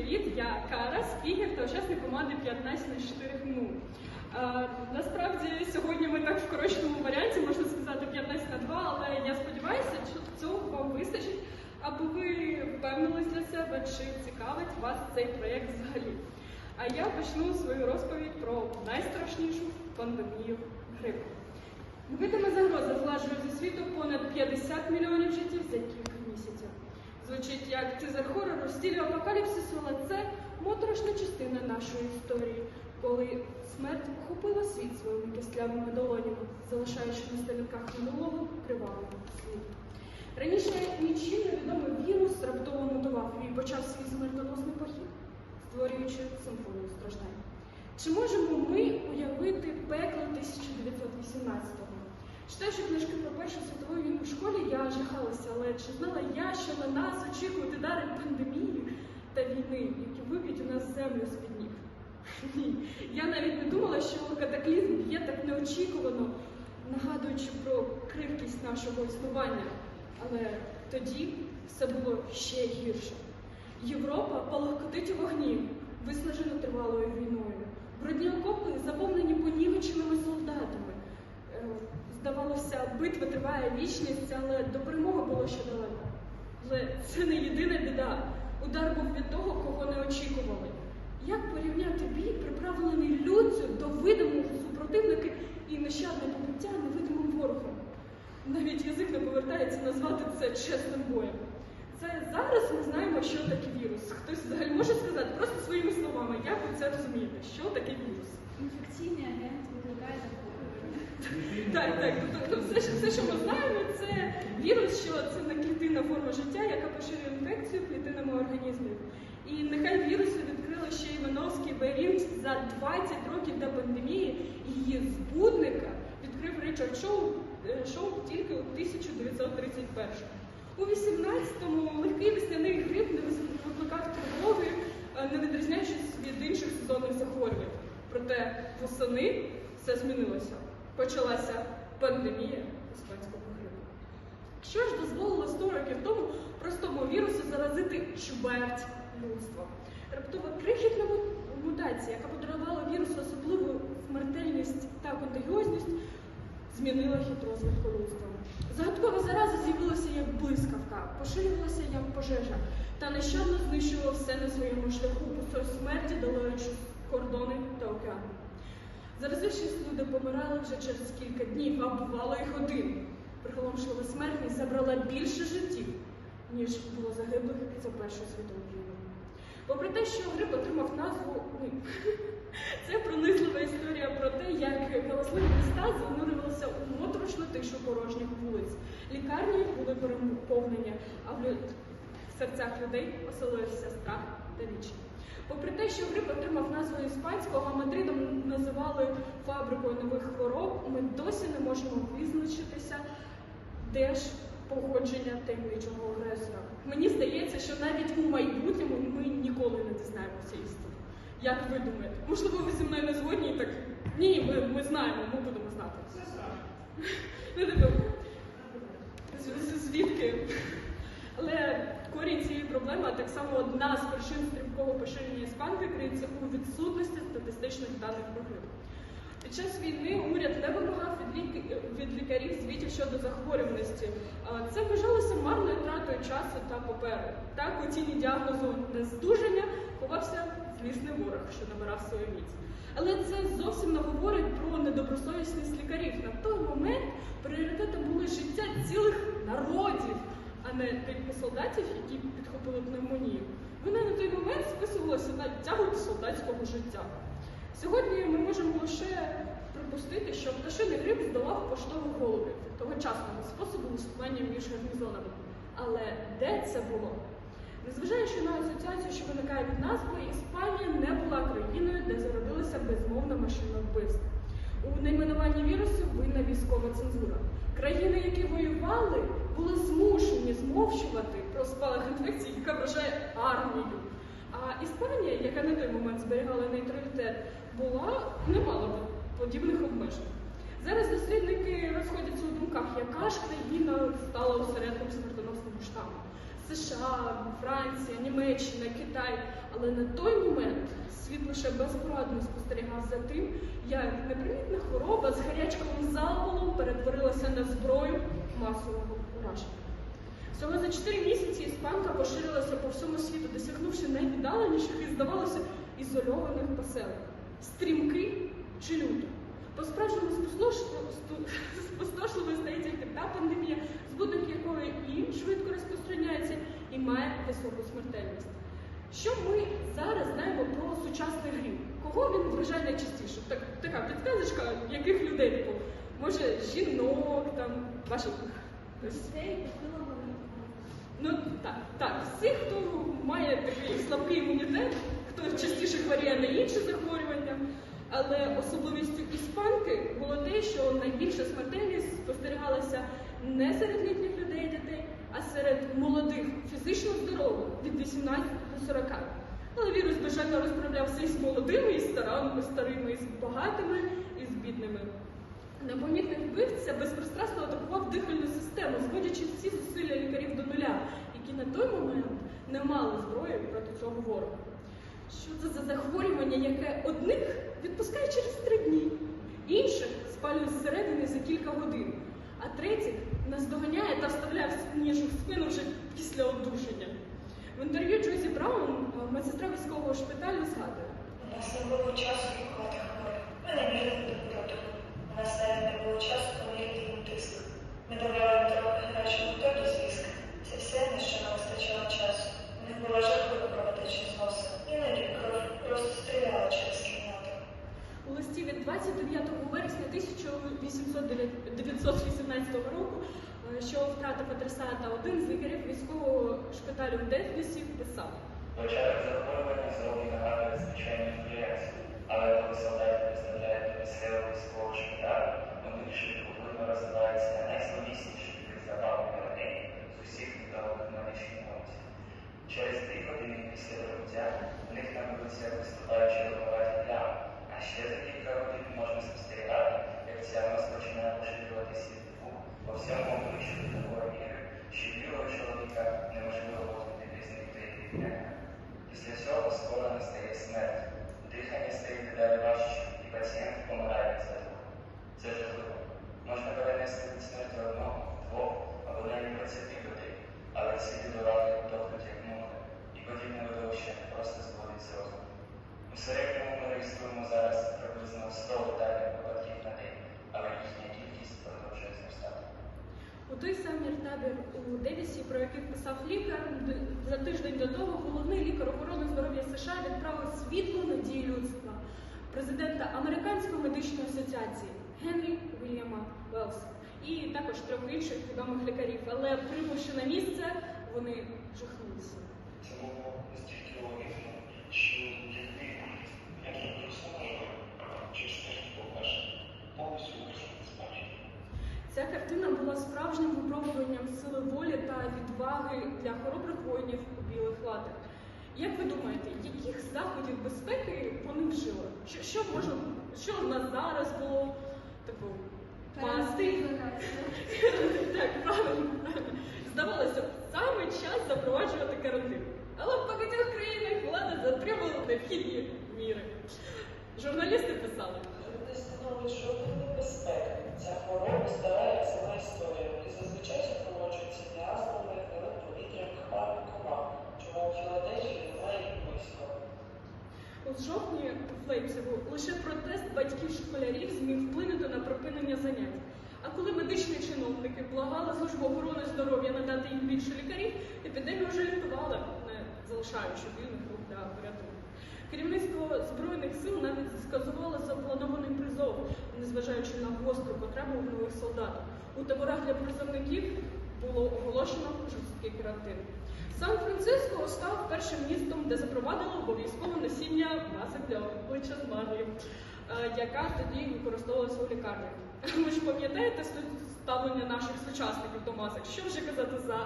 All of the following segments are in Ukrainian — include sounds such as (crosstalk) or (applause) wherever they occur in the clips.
привіт! Я Кара, спікер та учасник команди 15 на 4 ХМУ. Е, насправді сьогодні ми так в скороченому варіанті, можна сказати, 15 на 2, але я сподіваюся, що цього вам вистачить, аби ви впевнились для себе, чи цікавить вас цей проєкт взагалі. А я почну свою розповідь про найстрашнішу пандемію грипу. Невидима загроза зглажує зі світу понад 50 мільйонів життів кілька місяців. Звучить як тизер хорору в стилі апокаліпсису, але це моторошна частина нашої історії, коли смерть охопила світ своїми кислявими долонями, залишаючи на сторінках минулого кривавого світу. Раніше нічим невідомий вірус раптово мутував і почав свій смертоносний похід, створюючи симфонію страждань. Чи можемо ми уявити пекло 1918-го? Читаючи книжки про Першу світову війну в школі, я жахалася, але чи знала я, що на нас очікують удари пандемії та війни, які виб'ють у нас землю з-під ніг? Ні. Я навіть не думала, що катаклізм б'є так неочікувано, нагадуючи про кривкість нашого існування. Але тоді все було ще гірше. Європа палахкотить у вогні, виснажена тривалою війною. Брудні окопи заповнені понівеченими солдатами. Битва триває вічність, але до перемоги було ще далеко. Але це не єдина біда. Удар був від того, кого не очікували. Як порівняти бій, приправлений люттю до видимого супротивника і нещадне побиття невидимим ворогом? Навіть язик не повертається назвати це чесним боєм. Це зараз ми знаємо, що таке вірус. Хтось взагалі може сказати просто своїми словами, як ви це розумієте, що таке вірус? Інфекційний агент викликає. Так, так. Тобто все, все, що ми знаємо, це вірус, що це не клітинна форма життя, яка поширює інфекцію клітинами організмів. І нехай віруси відкрили ще Івановський Берінг за 20 років до пандемії, її збудника відкрив Ричард Шоу, е, Шоу тільки у 1931 У 18-му легкий весняний грип не викликав тривоги, е, не відрізняючись від інших сезонних захворювань. Проте восени все змінилося. Почалася пандемія іспанського грипу. Що ж дозволило 100 років тому простому вірусу заразити чверть людства? Раптова крихітна мутація, яка подарувала вірусу особливу смертельність та контагіозність, змінила хід розвитку людства. Загадкова зараза з'явилася як блискавка, поширювалася як пожежа та нещадно знищувала все на своєму шляху по смерті, долаючи кордони та океани. Заразившись, люди помирали вже через кілька днів, а бувало й годин. Приголомшлива смертність забрала більше життів, ніж було загиблих за Першу світову війну. Попри те, що грип отримав назву, ой, (laughs) це пронизлива історія про те, як галасливі міста занурювалися у моторошну тишу порожніх вулиць. Лікарні були переповнені, а в, серцях людей оселився страх та вічі. Попри те, що грип отримав назву іспанського, називали фабрикою нових хвороб, ми досі не можемо визначитися, де ж походження таємничого агресора. Мені здається, що навіть у майбутньому ми ніколи не дізнаємося істину. Як ви думаєте? Можливо, ви зі мною не згодні і так ні, ми, ми знаємо, ми будемо знати. (laughs) Ну, типу, звідки? Але корінь цієї проблеми, а так само одна з причин стрімкого поширення іспанки, криється у відсутності статистичних даних про грип. Під час війни уряд не вимагав від, лік... від лікарів звітів щодо захворюваності. Це вважалося марною тратою часу та паперу. Так, у тіні діагнозу нездужання ховався злісний ворог, що набирав свою міць. Але це зовсім не говорить про недобросовісність лікарів. На той момент пріоритетом були життя цілих народів, а не кілька солдатів, які підхопили пневмонію. Вони на той момент списувалися на тягу солдатського життя. Сьогодні ми можемо лише припустити, що пташиний гриб здолав поштових голубів тогочасного способу листування між гарнізонами. Але де це було? Незважаючи на асоціацію, що виникає від назви, Іспанія не була країною, де зародилася безмовна машина вбивств. У найменуванні вірусу винна військова цензура. Країни, які воювали, були змушені змовчувати про спалах інфекції, яка вражає армію. А Іспанія, яка на той момент зберігала нейтралітет, була не мала подібних обмежень. Зараз дослідники розходяться у думках, яка ж країна стала осередком смертоносного штаму. США, Франція, Німеччина, Китай. Але на той момент світ лише безпорадно спостерігав за тим, як непримітна хвороба з гарячковим запалом перетворилася на зброю масового ураження. Всього за 4 місяці іспанка поширилася по всьому світу, досягнувши найвіддаленіших і, здавалося, ізольованих поселень. Стрімки чи люто. По-справжньому спустошливою стає (laughs) тільки та пандемія, збудник якої і швидко розпространяється, і має високу смертельність. Що ми зараз знаємо про сучасний гріб? Кого він вражає найчастіше? Так, така підказочка, яких людей, типу, може, жінок, там, ваших Дітей. Ну так, так, всі, хто має такий слабкий імунітет, хто частіше хворіє на інші захворювання. Але особливістю іспанки було те, що найбільша смертельність спостерігалася не серед літніх людей і дітей, а серед молодих, фізично здорових від 18 до 40. Але вірус бажано розправлявся і з молодими, і старими, старими, і з багатими, і з бідними. Непомітний вбивця безпристрасно атакував дихальну систему, зводячи всі зусилля лікарів до нуля, які на той момент не мали зброї проти цього ворога. Що це за захворювання, яке одних відпускає через три дні, інших спалює зсередини за кілька годин, а третіх наздоганяє та вставляє ніж в спину вже після одужання. В інтерв'ю Джозі Браун, е, медсестра військового шпиталю, згадує. У було часу лікувати хворих. Ми не. У нас навіть не було часу поміряти тиск. Ми давали трохи гарячого води зв'язка. Це все, на що нам вистачало часу. У них була жахлива кровотеча з носа. Іноді кров просто стріляла через кімнату. У листі від 29 вересня 1818 року, е, що втратив адресата один з лікарів військового шпиталю в Дефлісі, писав. Початок захворювання зовні нагадує звичайну інфлюенцію, але коли солдати представляють до місцевого військового шпиталю, вони швидко видно розвиваються на найслабісніші від забавних людей з усіх відомих медичних функцій. Через дві години після прибуття в на вулиці виступають червонуваті а ще за кілька годин можна спостерігати, як ця мазь починає поширюватися від двох по всьому обличчю до що білого чоловіка неможливо возити без них дня. Після цього скоро настає смерть. Дихання стає дедалі важче, і пацієнт помирає від цього. Це жахливо. Можна перенести від смерті одного, двох або навіть 20 людей, але ці бідолахи дохнуть як мухи, і подібне видовище просто зводить з розуму. У середньому ми реєструємо зараз приблизно 100 летальних випадків на день, але їхня кількість продовжує зростати. У той самий табір у Девісі, про який писав лікар, д- за тиждень до того головний лікар охорони здоров'я США відправив світлу надію людства президента Американської медичної асоціації Генрі Вільяма Велса і також трьох інших відомих лікарів. Але прибувши на місце, вони жахнулися. Настільки логічно, що людина, через повністю. Ця картина була справжнім випробуванням сили волі та відваги для хоробрих воїнів у білих латах. Як ви думаєте, яких заходів безпеки вони вжили? Що, що може, що в нас зараз було типу пасти? (laughs) Так, правильно. Здавалося б, саме час запроваджувати карантин. Але в багатьох країнах влада затримала необхідні міри. Журналісти писали. Не становить жодної небезпеки. Ця хвороба стара як сама історія і зазвичай У жовтні у Флейпцигу лише протест батьків школярів зміг вплинути на припинення занять. А коли медичні чиновники благали службу охорони здоров'я надати їм більше лікарів, епідемію вже лікували, не залишаючи вільних рук для порятунку. Керівництво збройних сил навіть сказувало запланований призов, незважаючи на гостру потребу в нових солдатах. У таборах для призовників було оголошено жорсткий карантин. Сан-Франциско став першим містом, де запровадили обов'язкове носіння масок для обличчя з е, яка тоді використовувалася у лікарнях. Ви ж пам'ятаєте ставлення наших сучасників до масок? Що вже казати за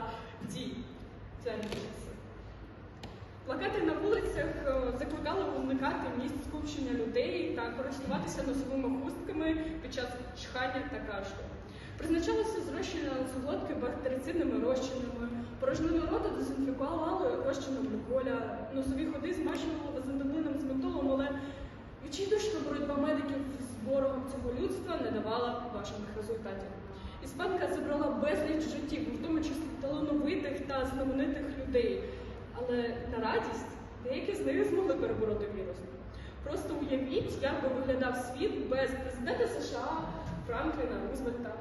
часи? Плакати на вулицях е, закликали уникати місць скупчення людей та користуватися носовими хустками під час чхання та кашлю. Призначалося зрощення носоглотки бактерицидними розчинами, Порожнину рота дезінфікували розчином гліколя, носові ходи змащували вазентамином з ментолом, але відчайдушна боротьба медиків з ворогом цього людства не давала бажаних результатів. Іспанка забрала безліч життів, в тому числі талановитих та знаменитих людей. Але на радість деякі з них змогли перебороти вірус. Просто уявіть, як би виглядав світ без президента США Франкліна Рузвельта,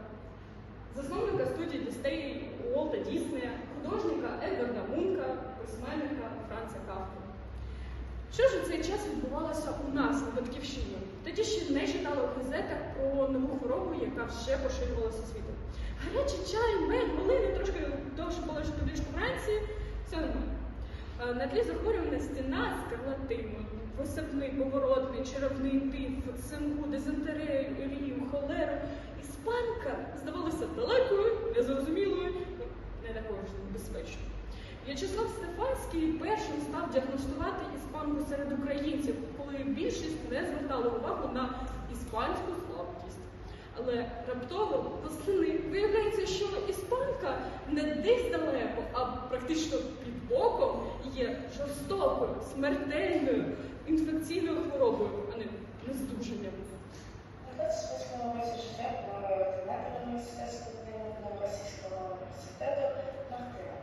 засновника студії Дістей Уолта Діснея, художника Едварда Мунка, письменника Франца Кафка. Що ж у цей час відбувалося у нас на батьківщині? Тоді ще не читали в газетах про нову хворобу, яка вже поширювалася світом. Гарячий чай, мед, малини, трошки довше полежати в ліжку вранці, все нормально. Е, На тлі захворювання стіна скарлатину, посипний, поворотний, черевний тиф, цинку, дизентерію, холеру. Іспанка здавалася далекою, незрозумілою, не такою ж безпечною. В'ячеслав Стефанський першим став діагностувати іспанку серед українців, коли більшість не звертала увагу на іспанську слабкість. Але раптово послини виявляється, що іспанка не десь далеко, а практично під боком є жорстокою, смертельною інфекційною хворобою, а не нездужанням. На університету Мартина.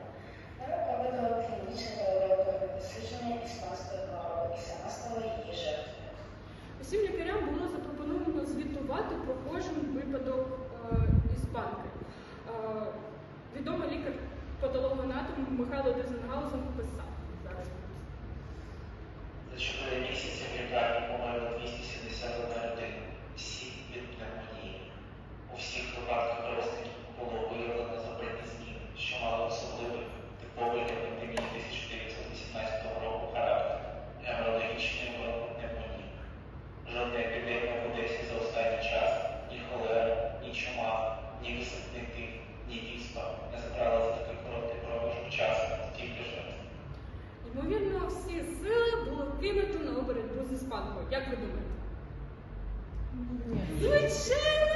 Вона проводила клінічне та дослідження іспанської хвороби і сама стала її жертвою. Усім лікарям було запропоновано звітувати про кожен випадок е, іспанки. Е, відомий лікар патологоанатом Михайло Дезенгаузен писав зараз. За 4 місяці лікарні померло 271 людина. Всі від пневмонії. У всіх випадках розтинів було виявлено запальні зміни, що мало особливий типовий для пандемії 1918 року характер геморрагічної пневмонії. Жодна епідемія в Одесі за останній час ні холера, ні чума, ні висипний тиф, ні віспа не забрала за такий короткий проміжок часу стільки жертв. Ймовірно, всі сили було кинуто на боротьбу з іспанкою. Як ви думаєте? Звичайно,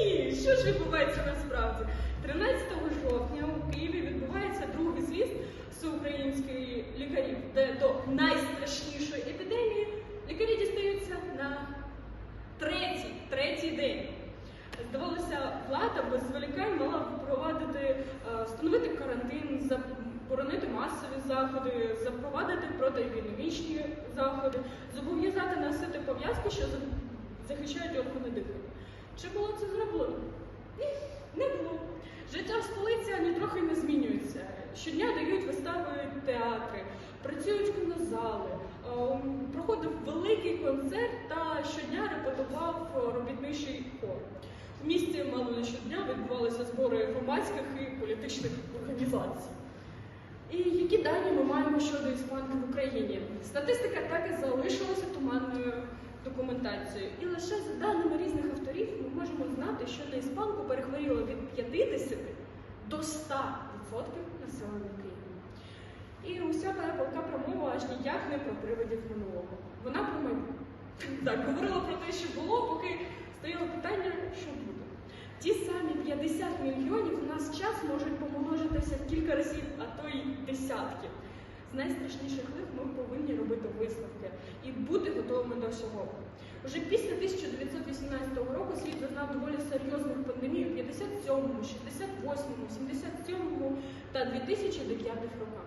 ні! Що ж відбувається насправді? 13 жовтня у Києві відбувається другий з'їзд всеукраїнських лікарів, де до найстрашнішої епідемії лікарі дістаються на третій, третій день. Здавалося, влада без зволікань мала впровадити, е, встановити карантин, заборонити масові заходи, запровадити протиепідемічні заходи, зобов'язати носити пов'язки, що за- захищають органи дихання. Чи було це зроблено? Ні, не було. Життя в столиці трохи не змінюється. Щодня дають вистави театри, працюють кінозали, е, проходив великий концерт та щодня репетував робітничий хор. В місті мало не щодня відбувалися збори громадських і політичних організацій. І які дані ми маємо щодо іспанки в Україні? Статистика так і залишилася туманною документацією. І лише за даними різних авторів ми можемо знати, що на іспанку перехворіло від 50 до 100% населення Києва. І уся моя палка промова аж ніяк не про привидів минулого. Вона про майбутнє. Так, говорила про те, що було, поки стояло питання, що буде. Ті самі 50 мільйонів у нас час можуть помножитися в кілька разів, а то й десятки. З найстрашніших лих ми повинні робити висновки і бути готовими до всього. Уже після 1918 року світ зазнав доволі серйозних пандемій у 57-му, 68-му, 77-му та 2009 роках.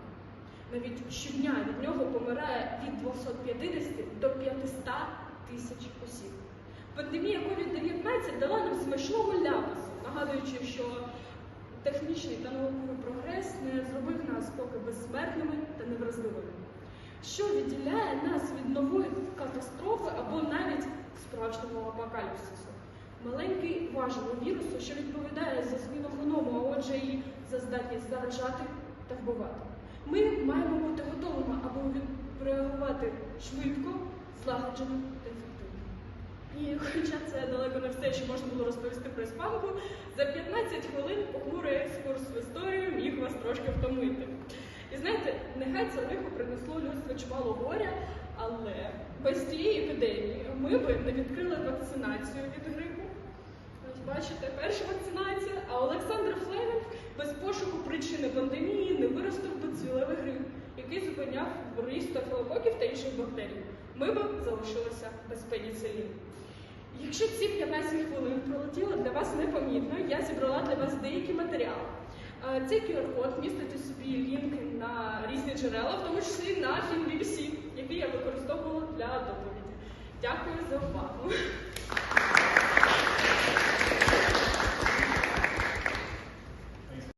Навіть щодня від нього помирає від 250 до 500 тисяч осіб. Пандемія COVID-19 дала нам смачного ляпасу, нагадуючи, що технічний та науковий прогрес не зробив нас поки безсмертними та невразливими. Що відділяє нас від нової катастрофи або навіть справжнього апокаліпсису? Маленький важливий вірусу, що відповідає за зміну геному, а отже і за здатність заражати та вбивати. Ми маємо бути готовими, аби відреагувати швидко, злагоджено та ефективно. І хоча це далеко не все, що можна було розповісти про іспанку, за 15 хвилин похмурий екскурс в історію міг вас трошки втомити. І знаєте, нехай це лихо принесло людство чимало горя, але без цієї епідемії ми би не відкрили вакцинацію від грипу. Ось бачите, перша вакцинація, а Олександр Флемінг Без пошуку причини пандемії не виростив би цвілевий гриб, який зупиняв ріст стафілококів та інших бактерій. Ми б залишилися без пеніциліну. Якщо ці 15 хвилин пролетіли для вас непомітно, я зібрала для вас деякі матеріали. Е, Цей QR-код містить у собі лінки на різні джерела, в тому числі на фільм BBC, який я використовувала для доповіді. Дякую за увагу.